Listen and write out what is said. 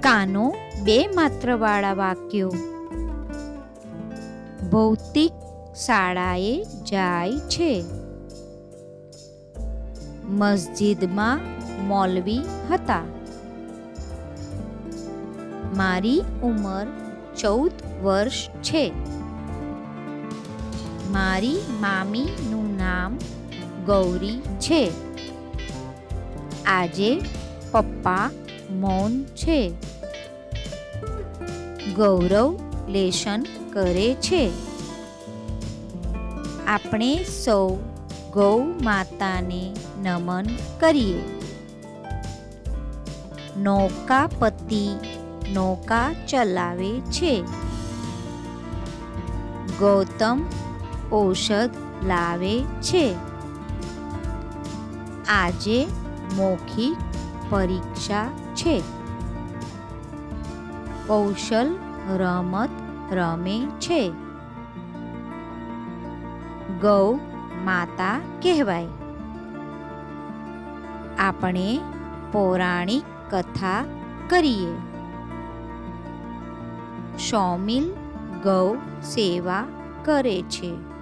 કાનો બે માત્રવાળા વાક્યો. ભૌતિક શાળાએ જાય છે. મસ્જિદમાં મૌલવી હતા. મારી ઉંમર ચૌદ વર્ષ છે. મારી મામીનું નામ ગૌરી છે. આજે પપ્પા મૌન છે. ગૌરવ લેશન કરે છે. આપણે સૌ ગૌ માતાને નમન કરીએ. નૌકાપતિ નૌકા ચલાવે છે. ગૌતમ ઔષધ લાવે છે. આજે મૌખિક પરીક્ષા છે. કૌશલ રમત રમે છે. ગૌ માતા કહેવાય. આપણે પૌરાણિક કથા કરીએ. સૌમિલ ગૌ સેવા કરે છે.